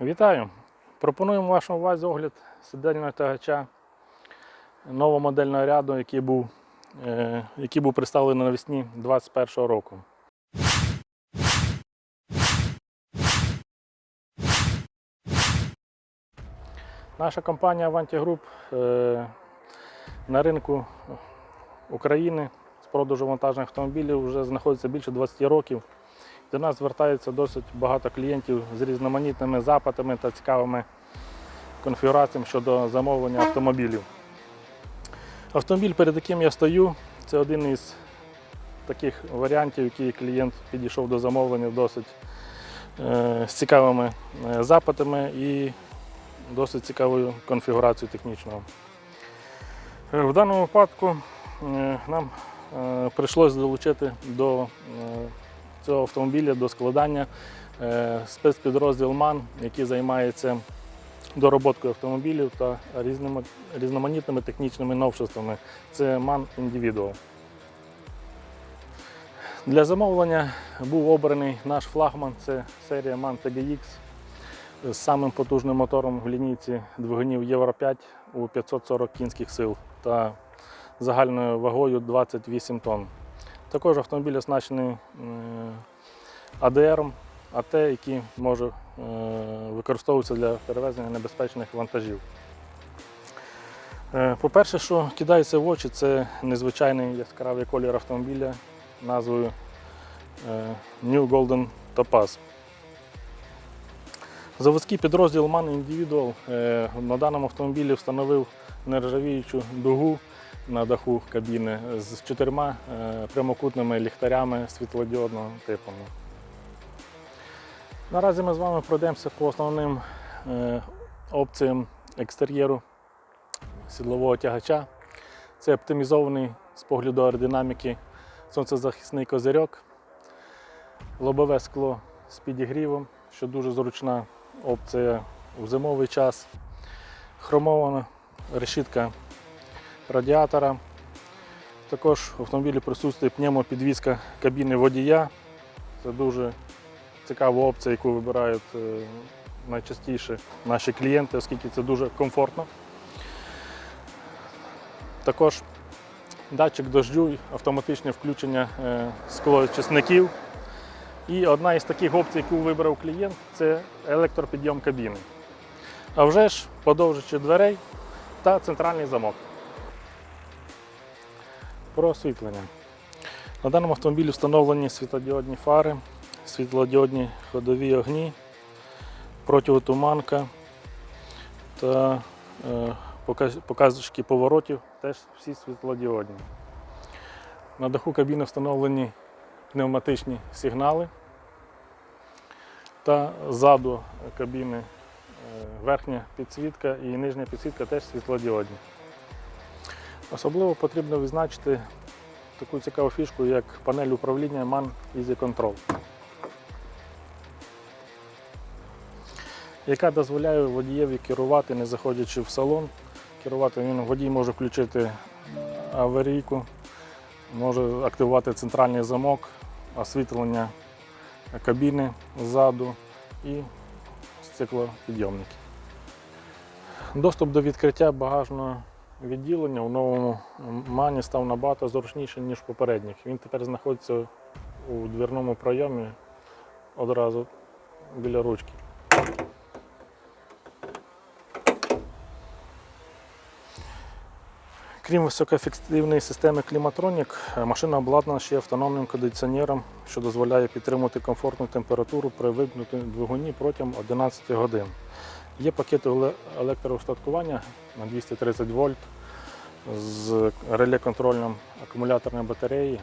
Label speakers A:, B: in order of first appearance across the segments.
A: Вітаю! Пропонуємо вашому увазі огляд сидельного тягача нового модельного ряду, який був, е, який був представлений навесні 2021 року. Наша компанія Avanti Group е, на ринку України з продажу вантажних автомобілів вже знаходиться більше 20 років. До нас звертається досить багато клієнтів з різноманітними запитами та цікавими конфігураціями щодо замовлення автомобілів. Автомобіль, перед яким я стою, це один із таких варіантів, який клієнт підійшов до замовлення досить е, з цікавими е, запитами і досить цікавою конфігурацією технічного. Е, В даному випадку е, нам прийшлось долучити до цього автомобіля до складання е, спецпідрозділ МАН, який займається дороботкою автомобілів та різноманітними технічними новшествами. Це MAN Individual. Для замовлення був обраний наш флагман, це серія MAN TGX з самим потужним мотором в лінійці двигунів Євро 5 у 540 кінських сил та загальною вагою 28 тонн. Також автомобіль оснащений АДР, АТ, який може е, використовуватися для перевезення небезпечних вантажів. Е, По-перше, що кидається в очі, це незвичайний яскравий колір автомобіля назвою е, New Golden Topaz. Заводський підрозділ MAN Individual на даному автомобілі встановив нержавіючу дугу на даху кабіни з чотирма е, прямокутними ліхтарями світлодіодного типу. Наразі ми з вами пройдемося по основним е, опціям екстер'єру сідлового тягача. Це оптимізований з погляду аеродинаміки сонцезахисний козирьок, лобове скло з підігрівом, що дуже зручна опція у зимовий час, хромована решітка радіатора. Також в автомобілі присутствує пневмопідвізка кабіни водія. Це дуже цікава опція, яку вибирають е, найчастіше наші клієнти, оскільки це дуже комфортно. Також датчик дождю, автоматичне включення е, склоочисників. І одна із таких опцій, яку вибрав клієнт, це електропідйом кабіни. А вже ж подовжичі дверей та центральний замок. Про освітлення. На даному автомобілі встановлені світлодіодні фари, світлодіодні ходові огні, противотуманка та е, показ- поворотів теж всі світлодіодні. На даху кабіни встановлені пневматичні сигнали та ззаду кабіни е, верхня підсвітка і нижня підсвітка теж світлодіодні. Особливо потрібно відзначити таку цікаву фішку, як панель управління MAN Easy Control, яка дозволяє водієві керувати, не заходячи в салон. Керувати він водій може включити аварійку, може активувати центральний замок, освітлення кабіни ззаду і стеклопідйомники. Доступ до відкриття багажного відділення у новому мані став набагато зручніше, ніж попередніх. Він тепер знаходиться у дверному пройомі одразу біля ручки. Крім високоефективної системи е, машина обладнана ще автономним кондиціонером, що дозволяє підтримувати комфортну температуру при вимкнутому двигуні протягом 11 годин. Є пакети еле- електроустаткування на 230 вольт з реле-контрольним акумуляторної батареї,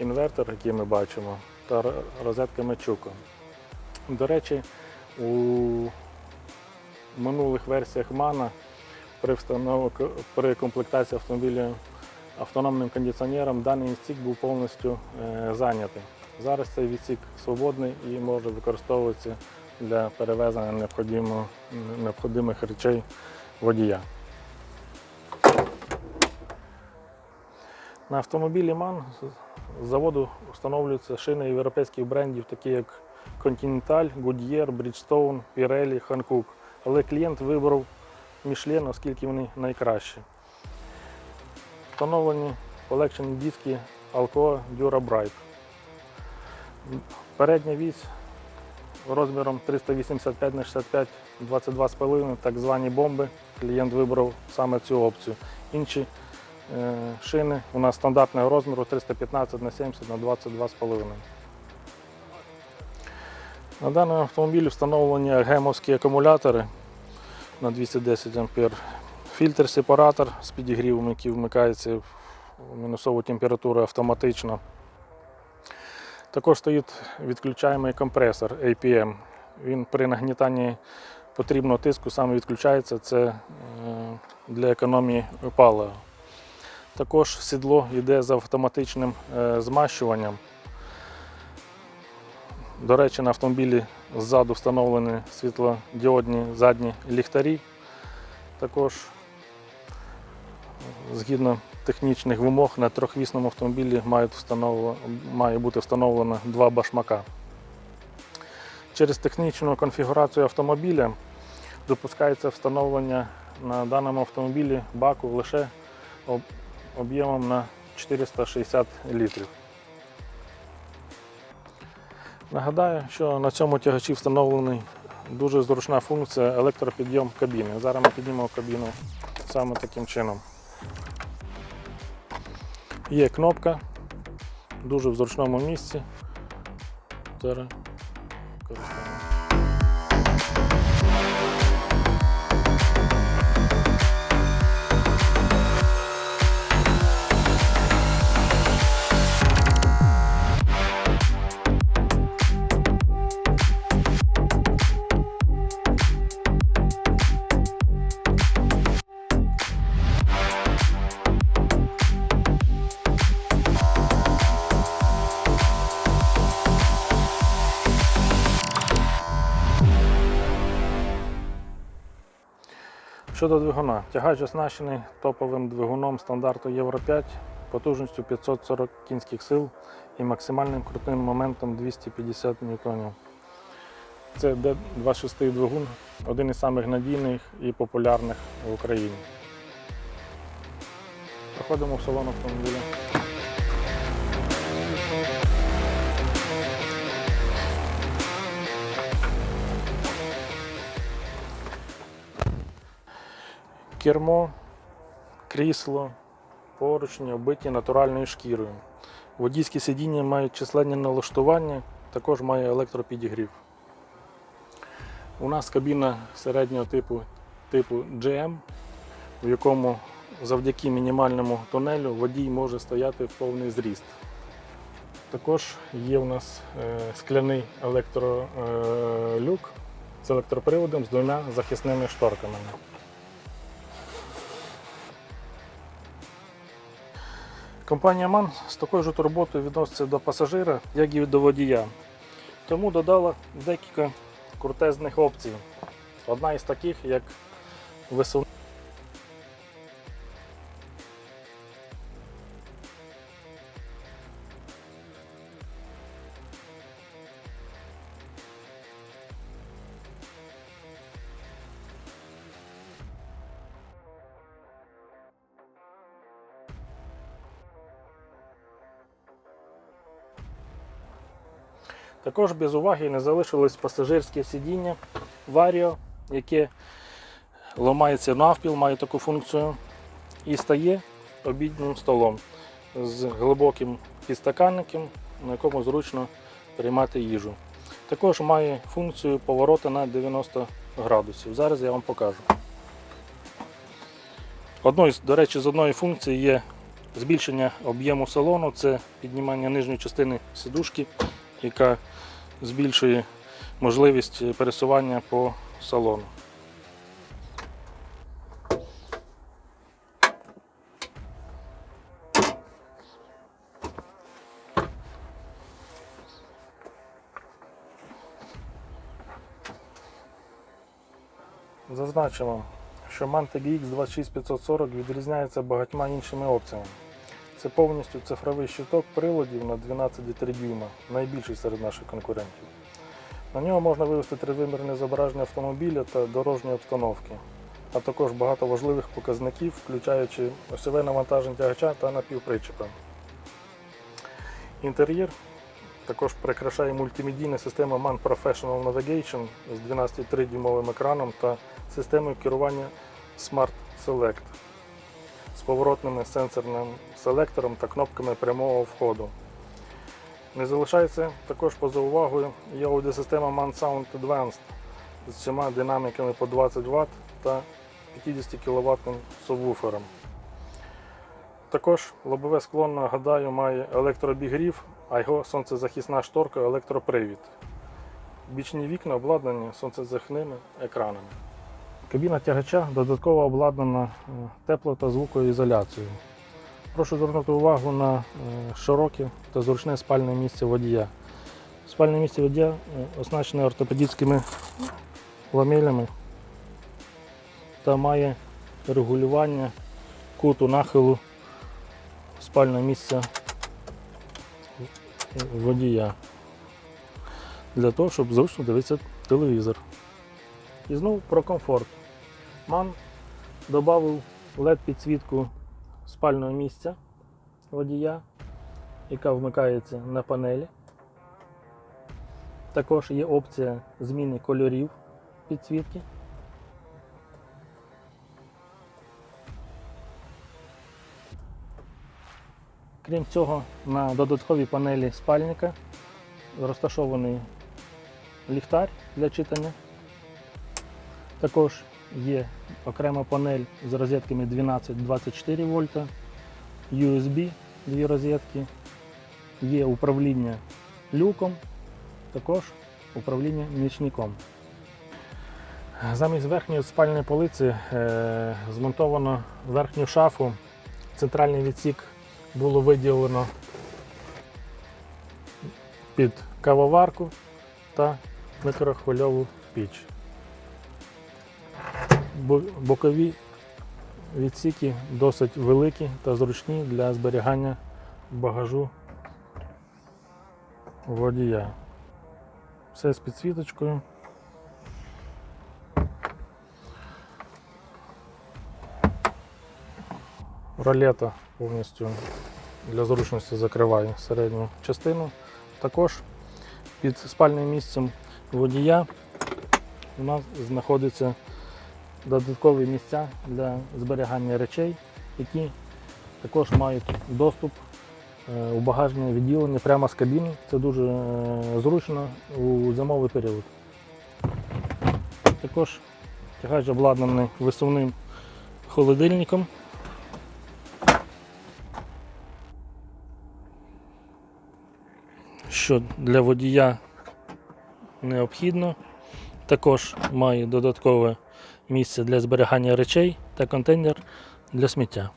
A: інвертор, який ми бачимо, та р- розетками чука. До речі, у минулих версіях МАНа при, при комплектації автомобіля автономним кондиціонером даний відсік був повністю е, зайнятий. Зараз цей відсік свободний і може використовуватися для перевезення необхідимо- необхідних речей водія. На автомобілі МАН з заводу встановлюються шини європейських брендів, такі як Continental, Goodyear, Bridgestone, Pirelli, Hankook. Але клієнт вибрав Michelin, оскільки вони найкращі. Встановлені полегшені диски Alcoa Dura Bright. Передня вісь розміром 385 на 65 22,5, так звані бомби. Клієнт вибрав саме цю опцію. Інші е, шини у нас стандартного розміру 315 на 70 на 22,5. На даному автомобілі встановлені гемовські акумулятори на 210 А. Фільтр-сепаратор з підігрівом, який вмикається в мінусову температуру автоматично. Також стоїть відключаємий компресор APM. Він при нагнітанні потрібного тиску саме відключається. Це е, для економії палива. Також сідло йде з автоматичним е, змащуванням. До речі, на автомобілі ззаду встановлені світлодіодні задні ліхтарі. Також згідно технічних вимог на трьохвісному автомобілі має бути встановлено два башмака. Через технічну конфігурацію автомобіля допускається встановлення на даному автомобілі баку лише об'ємом на 460 літрів. Нагадаю, що на цьому тягачі встановлений дуже зручна функція електропідйом кабіни. Зараз ми піднімемо кабіну саме таким чином. Є кнопка дуже в зручному місці. Зараз користуємо. Щодо двигуна, тягач оснащений топовим двигуном стандарту Євро 5 потужністю 540 кінських сил і максимальним крутним моментом 250 ньютонів. Це Д26 двигун, один із самих надійних і популярних в Україні. Проходимо в салон автомобіля. Кермо, крісло, поручні оббиті натуральною шкірою. Водійські сидіння мають численні налаштування, також має електропідігрів. У нас кабіна середнього типу типу GM, в якому завдяки мінімальному тунелю водій може стояти в повний зріст. Також є у нас е, скляний електролюк з електроприводом з двома захисними шторками. Компанія MAN з такою ж турботою відноситься до пасажира, як і до водія. Тому додала декілька крутезних опцій. Одна із таких, як висувна. Також без уваги не залишилось пасажирське сидіння Vario, яке ламається навпіл, має таку функцію і стає обіднім столом з глибоким підстаканником, на якому зручно приймати їжу. Також має функцію поворота на 90 градусів. Зараз я вам покажу. Одною, до речі, з одної функції є збільшення об'єму салону, це піднімання нижньої частини сидушки, яка збільшує можливість пересування по салону. Зазначимо, що Mantec X26540 відрізняється багатьма іншими опціями. Це повністю цифровий щиток приладів на 12,3 дюйма, найбільший серед наших конкурентів. На нього можна вивести тривимірне зображення автомобіля та дорожньої обстановки, а також багато важливих показників, включаючи осьове навантаження тягача та напівпричепа. Інтер'єр також прикрашає мультимедійна система MAN Professional Navigation з 12,3 дюймовим екраном та системою керування Smart Select з поворотним сенсорним селектором та кнопками прямого входу. Не залишається також поза увагою є аудіосистема MAN Sound Advanced з всіма динаміками по 20 Вт та 50 кВт субвуфером. Також лобове скло, нагадаю, має електрообігрів, а його сонцезахисна шторка електропривід. Бічні вікна обладнані сонцезахисними екранами. Кабіна тягача додатково обладнана е, тепло- та звукоізоляцією. Прошу звернути увагу на е, широке та зручне спальне місце водія. Спальне місце водія е, оснащене ортопедичними ламелями та має регулювання куту нахилу спального місця водія для того, щоб зручно дивитися телевізор. І знову про комфорт. Ман додав LED-підсвітку спального місця водія, яка вмикається на панелі. Також є опція зміни кольорів підсвітки. Крім цього, на додатковій панелі спальника розташований ліхтар для читання. Також є окрема панель з розетками 12-24 вольта, USB дві розетки, є управління люком, також управління нічником. Замість верхньої спальної полиці е, змонтовано верхню шафу. Центральний відсік було виділено під кавоварку та микрохвильову піч. Бо- Бокові відсіки досить великі та зручні для зберігання багажу водія. Все з підсвіточкою. Ролета повністю для зручності закриває середню частину. Також під спальним місцем водія у нас знаходиться додаткові місця для зберігання речей, які також мають доступ е, у багажне відділення прямо з кабіни. Це дуже е, зручно у зимовий період. Також тягач обладнаний висувним холодильником. Що для водія необхідно. Також має додаткове місце для зберігання речей та контейнер для сміття.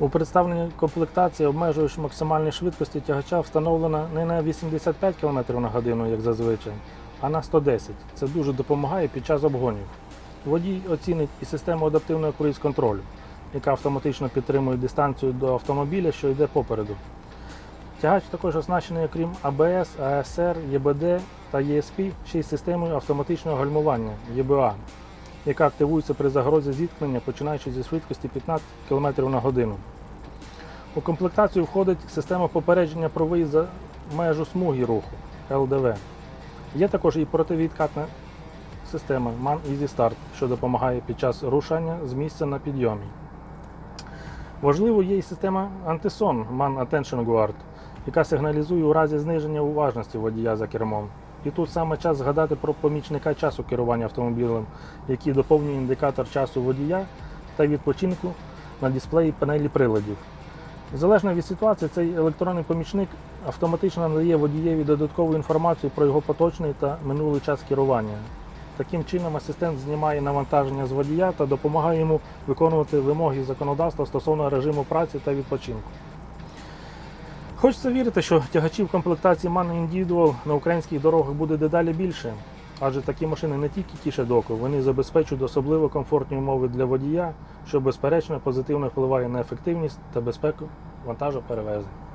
A: У представленій комплектації обмежуючи максимальні швидкості тягача встановлена не на 85 км на годину, як зазвичай, а на 110. Це дуже допомагає під час обгонів. Водій оцінить і систему адаптивного круїз-контролю, яка автоматично підтримує дистанцію до автомобіля, що йде попереду. Тягач також оснащений, окрім АБС, АСР, ЄБД та ЄСП, ще й системою автоматичного гальмування ЄБА, яка активується при загрозі зіткнення, починаючи зі швидкості 15 км на годину. У комплектацію входить система попередження про виїзд за межу смуги руху ЛДВ. Є також і противідкатна система MAN Easy Start, що допомагає під час рушання з місця на підйомі. Важливо є і система антисон MAN Attention Guard, яка сигналізує у разі зниження уважності водія за кермом. І тут саме час згадати про помічника часу керування автомобілем, який доповнює індикатор часу водія та відпочинку на дисплеї панелі приладів. Залежно від ситуації, цей електронний помічник автоматично надає водієві додаткову інформацію про його поточний та минулий час керування. Таким чином, асистент знімає навантаження з водія та допомагає йому виконувати вимоги законодавства стосовно режиму праці та відпочинку. Хочеться вірити, що тягачів комплектації MAN Individual на українських дорогах буде дедалі більше, адже такі машини не тільки тішать око, вони забезпечують особливо комфортні умови для водія, що безперечно позитивно впливає на ефективність та безпеку вантажоперевезень.